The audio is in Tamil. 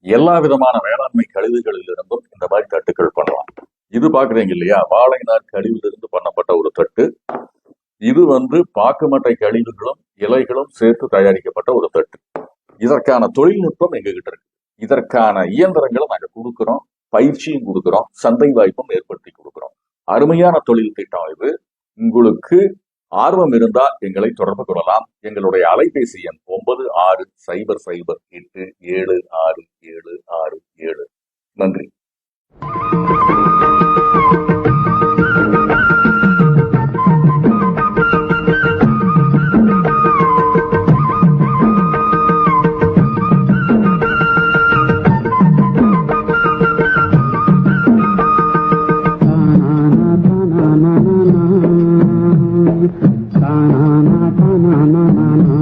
எல்லா விதமான வேளாண்மை கழிவுகளில் இருந்தும் இந்த மாதிரி தட்டுக்கள் பண்ணலாம். இது பாக்குறீங்க இல்லையா? வாழை நார் கழிவிலிருந்து பண்ணப்பட்ட ஒரு தட்டு. இது வந்து பாக்குமட்டை கழிவுகளும் இலைகளும் சேர்த்து தயாரிக்கப்பட்ட ஒரு தட்டு. இதற்கான தொழில்நுட்பம் எங்ககிட்ட இருக்கு. இதற்கான இயந்திரங்களை நாங்கள் கொடுக்குறோம். பயிற்சியும் கொடுக்குறோம். சந்தை வாய்ப்பும் ஏற்படுத்தி கொடுக்குறோம். அருமையான தொழில் திட்டம் இது. உங்களுக்கு ஆர்வம் இருந்தால் எங்களை தொடர்பு கொள்ளலாம். எங்களுடைய அலைபேசி எண் ஒன்பது ஆறு சைபர் சைபர் எட்டு ஏழு ஆறு நன்றி. Na na na na